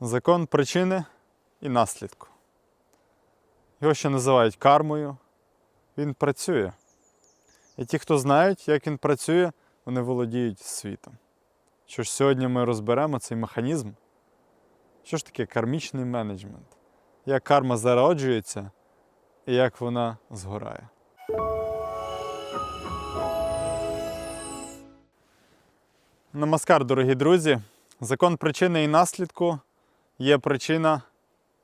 Закон причини і наслідку. Його ще називають кармою. Він працює. І ті, хто знають, як він працює, вони володіють світом. Що ж сьогодні ми розберемо цей механізм. Що ж таке кармічний менеджмент? Як карма зароджується і як вона згорає. Намаскар, дорогі друзі. Закон причини і наслідку є причина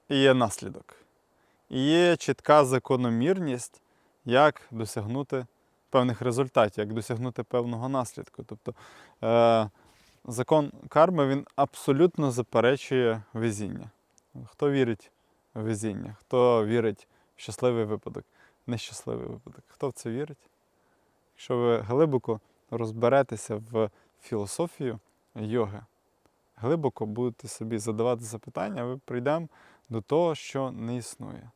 і є наслідок. І є чітка закономірність, як досягнути певних результатів, як досягнути певного наслідку. Тобто е, закон карми він абсолютно заперечує везіння. Хто вірить в везіння, хто вірить в щасливий випадок, нещасливий випадок. Хто в це вірить? Якщо ви глибоко розберетеся в філософію йоги, глибоко будете собі задавати запитання, ви прийдемо до того, що не існує.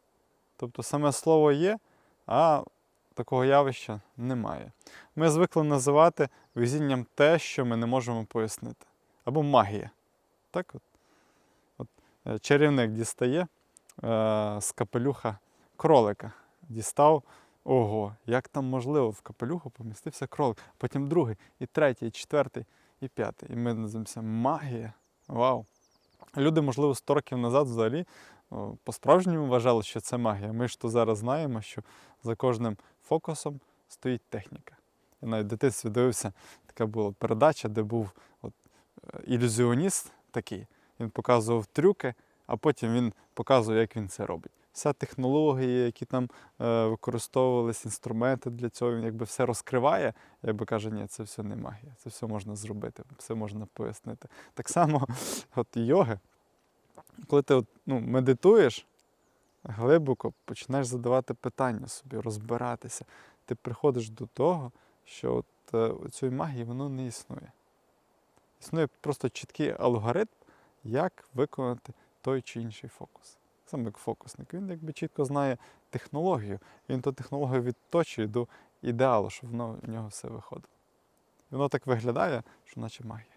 Тобто саме слово є, а такого явища немає. Ми звикли називати везінням те, що ми не можемо пояснити. Або магія. Так от, от е, чарівник дістає е, з капелюха кролика. Дістав. Ого, як там можливо в капелюху помістився кролик. Потім другий, і третій, і четвертий, і п'ятий. І ми називаємося магія. Вау! Люди, можливо, 100 років назад взагалі по-справжньому вважали, що це магія. Ми ж то зараз знаємо, що за кожним фокусом стоїть техніка. Я навіть в дитинстві дивився, така була передача, де був от, е, ілюзіоніст такий. Він показував трюки, а потім він показує, як він це робить. Вся технологія, які там е, використовувались, інструменти для цього, він якби все розкриває, якби каже, ні, це все не магія, це все можна зробити, все можна пояснити. Так само, от йоги, коли ти от, ну, медитуєш, глибоко починаєш задавати питання собі, розбиратися, ти приходиш до того, що от, е, цієї магії воно не існує. Існує просто чіткий алгоритм, як виконати той чи інший фокус. Саме як фокусник. Він якби чітко знає технологію, він ту технологію відточує до ідеалу, щоб воно в нього все виходило. І воно так виглядає, що наче магія.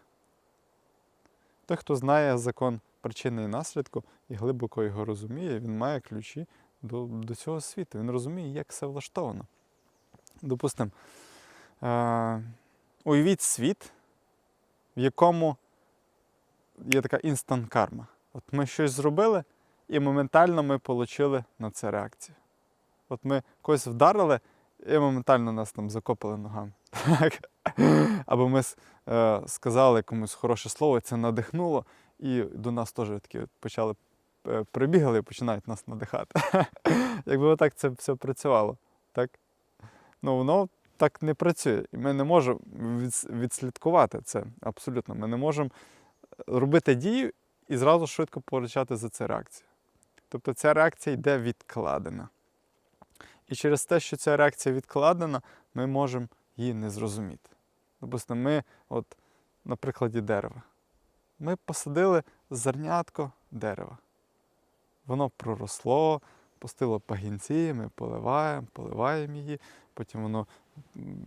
Той, хто знає закон причини і наслідку і глибоко його розуміє, він має ключі до, до цього світу. Він розуміє, як все влаштовано. Допустимо, е- уявіть світ, в якому є така інстант карма. От ми щось зробили, і моментально ми отримали на це реакцію. От ми когось вдарили, і моментально нас там закопали ногами. Або ми е, сказали комусь хороше слово, це надихнуло, і до нас теж такі почали е, прибігали і починають нас надихати. Якби отак це все працювало. Так? Ну, воно так не працює. І ми не можемо відслідкувати це абсолютно. Ми не можемо робити дію і зразу швидко получати за це реакцію. Тобто ця реакція йде відкладена. І через те, що ця реакція відкладена, ми можемо її не зрозуміти. Допустимо, ми, от, на прикладі дерева, ми посадили зернятко дерева. Воно проросло, пустило пагінці, ми поливаємо, поливаємо її, потім воно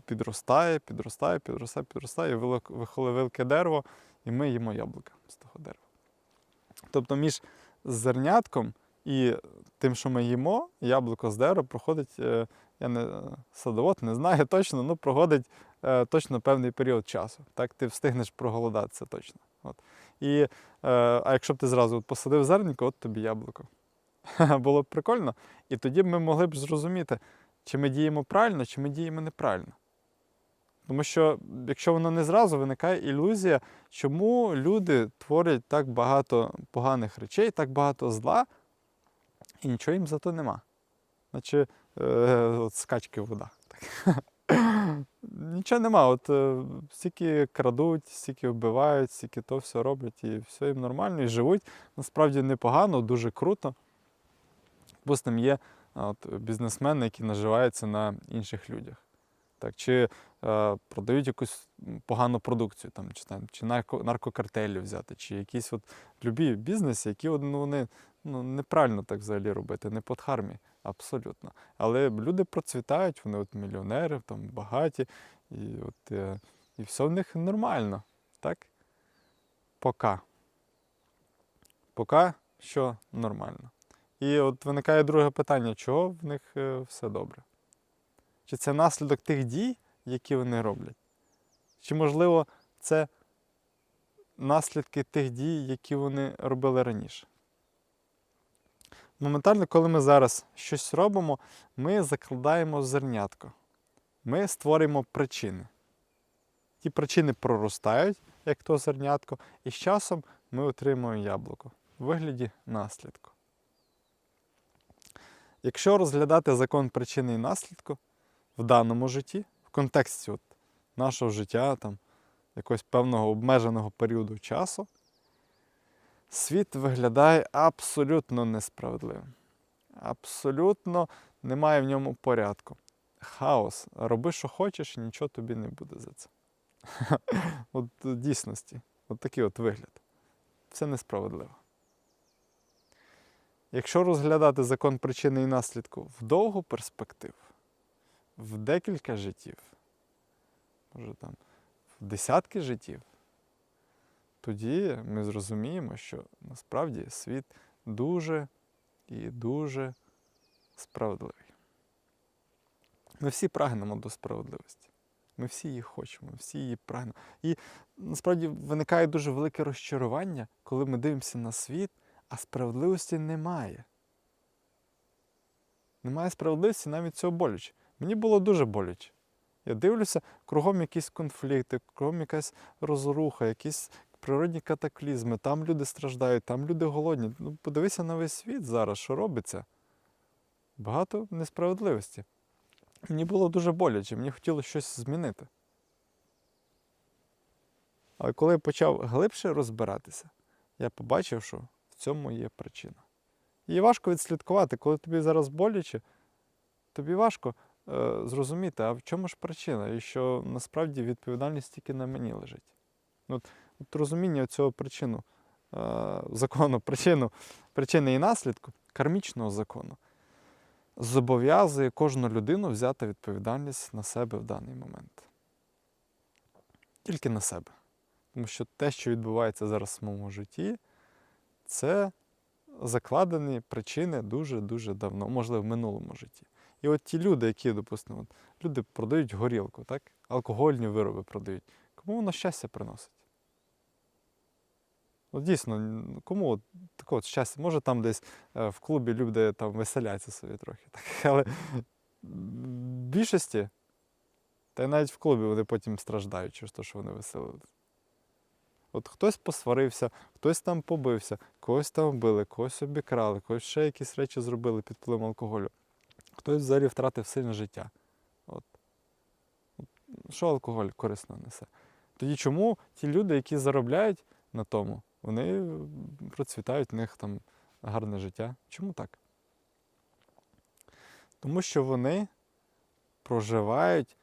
підростає, підростає, підростає, підростає, виходить велике дерево, і ми їмо яблука з того дерева. Тобто між зернятком і тим, що ми їмо, яблуко з дерева проходить, е, я не садовод, не знаю точно, ну проходить е, точно певний період часу. Так, ти встигнеш проголодатися точно. От. І, е, а якщо б ти зразу посадив зерненько, от тобі яблуко. Було б прикольно. І тоді ми могли б зрозуміти, чи ми діємо правильно, чи ми діємо неправильно. Тому що, якщо воно не зразу, виникає ілюзія, чому люди творять так багато поганих речей, так багато зла, і нічого їм за то нема. Наче е, от скачки в водах. Так. Нічого нема. От е, стільки крадуть, стільки вбивають, стільки то все роблять, і все їм нормально, і живуть насправді непогано, дуже круто. Допустим, є от, бізнесмени, які наживаються на інших людях. Так, чи продають якусь погану продукцію, там, чи, там, чи нарко, наркокартелі взяти, чи якісь от любі бізнеси, які ну, вони ну, неправильно так взагалі робити, не по дхармі, абсолютно. Але люди процвітають, вони от мільйонери, там, багаті, і, от, е, і все в них нормально. Так? Пока. Поки що нормально. І от виникає друге питання: чого в них е, все добре? Чи це наслідок тих дій, які вони роблять? Чи, можливо, це наслідки тих дій, які вони робили раніше? Моментально, коли ми зараз щось робимо, ми закладаємо зернятко. Ми створюємо причини. Ті причини проростають, як то зернятко, і з часом ми отримуємо яблуко у вигляді наслідку. Якщо розглядати закон причини і наслідку в даному житті, в контексті от нашого життя, там, якогось певного обмеженого періоду часу, світ виглядає абсолютно несправедливим. Абсолютно немає в ньому порядку. Хаос. Роби, що хочеш, і нічого тобі не буде за це. От дійсності, от такий от вигляд. Все несправедливо. Якщо розглядати закон причини і наслідку в довгу перспективу, в декілька життів, може там в десятки життів, тоді ми зрозуміємо, що насправді світ дуже і дуже справедливий. Ми всі прагнемо до справедливості. Ми всі її хочемо, всі її прагнемо. І насправді виникає дуже велике розчарування, коли ми дивимося на світ, а справедливості немає. Немає справедливості навіть цього боляче. Мені було дуже боляче. Я дивлюся, кругом якісь конфлікти, кругом якась розруха, якісь природні катаклізми, там люди страждають, там люди голодні. Ну, подивися на весь світ зараз, що робиться. Багато несправедливості. Мені було дуже боляче, мені хотілося щось змінити. Але коли я почав глибше розбиратися, я побачив, що в цьому є причина. Її важко відслідкувати, коли тобі зараз боляче, тобі важко зрозуміти, а в чому ж причина, і що насправді відповідальність тільки на мені лежить. От, от розуміння цього причину, е, закону, причину, причини і наслідку, кармічного закону, зобов'язує кожну людину взяти відповідальність на себе в даний момент. Тільки на себе. Тому що те, що відбувається зараз в моєму житті, це закладені причини дуже-дуже давно, можливо, в минулому житті. І от ті люди, які, допустимо, люди продають горілку, так? алкогольні вироби продають. Кому воно щастя приносить? От дійсно, кому от таке от щастя? Може там десь е, в клубі люди там веселяться собі трохи. Так? Але в більшості, та й навіть в клубі вони потім страждають через те, що вони веселилися. От хтось посварився, хтось там побився, когось там били, когось обікрали, когось ще якісь речі зробили під впливом алкоголю. Хтось взагалі втратив сильне життя. От. Що алкоголь корисно несе? Тоді чому ті люди, які заробляють на тому, вони процвітають, в них там гарне життя? Чому так? Тому що вони проживають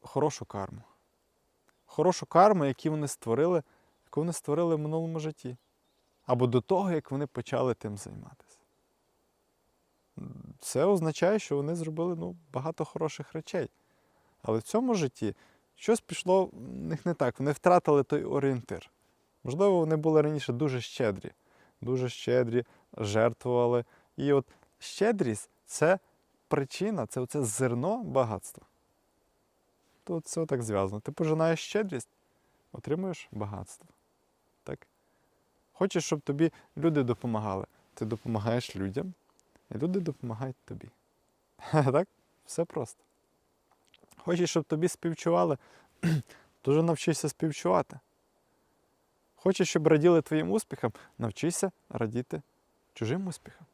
хорошу карму. Хорошу карму, яку вони створили, яку вони створили в минулому житті. Або до того, як вони почали тим займатися. Це означає, що вони зробили ну, багато хороших речей. Але в цьому житті щось пішло в них не так. Вони втратили той орієнтир. Можливо, вони були раніше дуже щедрі, дуже щедрі, жертвували. І от щедрість це причина, це оце зерно багатства. Тут все так зв'язано. Ти пожинаєш щедрість, отримуєш багатство. Так? Хочеш, щоб тобі люди допомагали. Ти допомагаєш людям, люди допомагають тобі. Так? Все просто. Хочеш, щоб тобі співчували, дуже навчися співчувати. Хочеш, щоб раділи твоїм успіхам, навчися радіти чужим успіхам.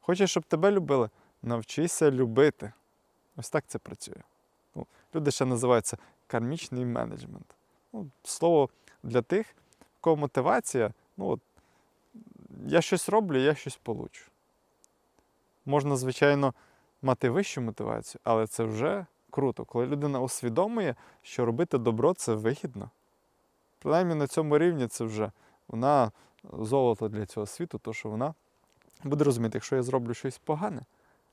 Хочеш, щоб тебе любили, навчися любити. Ось так це працює. Ну, люди ще називаються кармічний менеджмент. Ну, слово для тих, в кого мотивація, ну от, я щось роблю, я щось получу. Можна, звичайно, мати вищу мотивацію, але це вже круто, коли людина усвідомує, що робити добро це вигідно. Принаймні на цьому рівні це вже вона золото для цього світу, то що вона буде розуміти, якщо я зроблю щось погане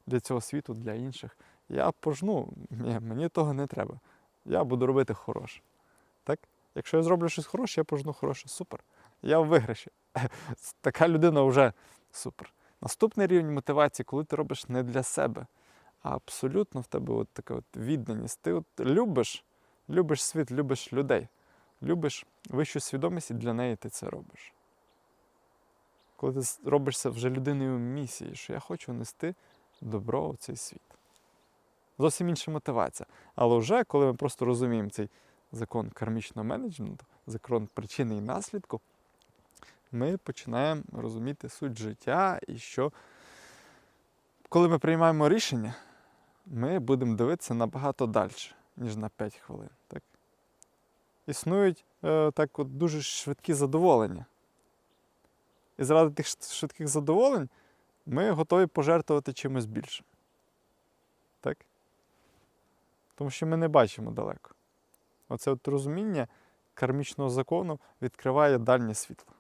для цього світу, для інших, я пожну, ні, мені того не треба. Я буду робити хороше. Так? Якщо я зроблю щось хороше, я пожну хороше. Супер. Я в виграші. така людина вже супер. Наступний рівень мотивації, коли ти робиш не для себе, а абсолютно в тебе от така от відданість. Ти от любиш, любиш світ, любиш людей, любиш вищу свідомість і для неї ти це робиш. Коли ти робишся вже людиною місії, що я хочу нести добро у цей світ. Зовсім інша мотивація. Але вже коли ми просто розуміємо цей закон кармічного менеджменту, закон причини і наслідку, ми починаємо розуміти суть життя і що, коли ми приймаємо рішення, ми будемо дивитися набагато далі, ніж на 5 хвилин. Так? Існують е, так от дуже швидкі задоволення. І заради тих швидких задоволень ми готові пожертвувати чимось більшим. Так? Тому що ми не бачимо далеко. Оце от розуміння кармічного закону відкриває дальнє світло.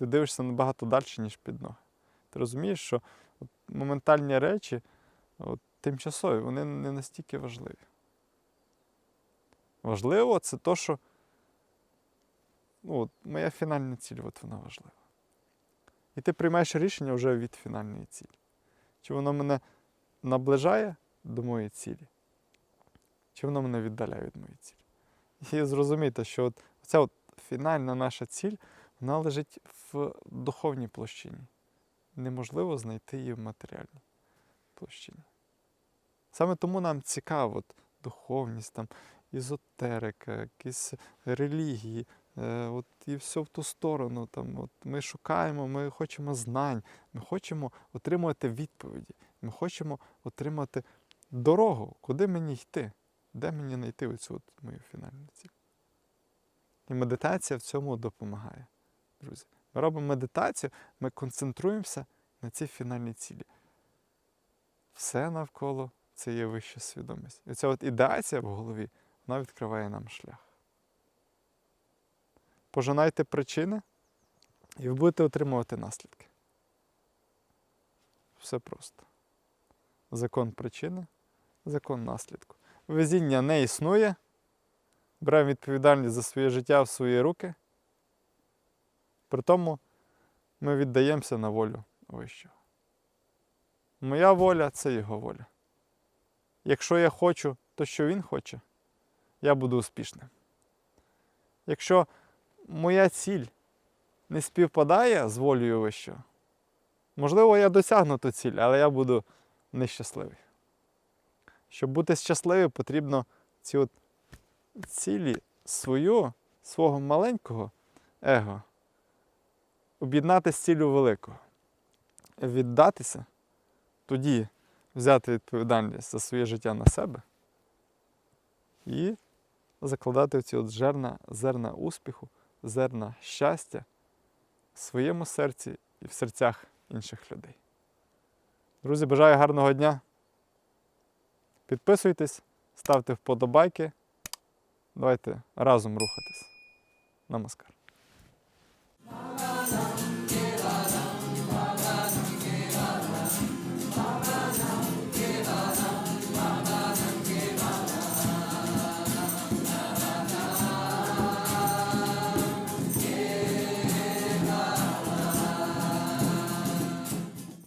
Ти дивишся набагато далі, ніж під ноги. Ти розумієш, що от моментальні речі от, тимчасові, вони не настільки важливі. Важливо це то, що ну, от, моя фінальна ціль, от вона важлива. І ти приймаєш рішення вже від фінальної цілі. Чи воно мене наближає до моєї цілі, чи воно мене віддаляє від моєї цілі. І зрозумійте, що от ця от фінальна наша ціль, вона лежить в духовній площині. Неможливо знайти її в матеріальній площині. Саме тому нам цікаво от, духовність, там, езотерика, якісь релігії, е, от, і все в ту сторону. Там, от, ми шукаємо, ми хочемо знань, ми хочемо отримувати відповіді, ми хочемо отримати дорогу, куди мені йти, де мені знайти оцю от мою фінальну ціль. І медитація в цьому допомагає, друзі. Ми робимо медитацію, ми концентруємося на цій фінальній цілі. Все навколо це є вища свідомість. І ця от ідеація в голові, вона відкриває нам шлях. Пожинайте причини, і ви будете отримувати наслідки. Все просто. Закон причини, закон наслідку. Везіння не існує. Беремо відповідальність за своє життя в свої руки. При тому ми віддаємося на волю вищого. Моя воля це його воля. Якщо я хочу то, що він хоче, я буду успішним. Якщо моя ціль не співпадає з волею вищого, можливо, я досягну ту ціль, але я буду нещасливий. Щоб бути щасливим, потрібно ці от цілі свою, свого маленького его об'єднати з ціллю великого. Віддатися, тоді взяти відповідальність за своє життя на себе і закладати ці от жерна, зерна успіху, зерна щастя в своєму серці і в серцях інших людей. Друзі, бажаю гарного дня. Підписуйтесь, ставте вподобайки. Давайте разом рухатись. Намаскар.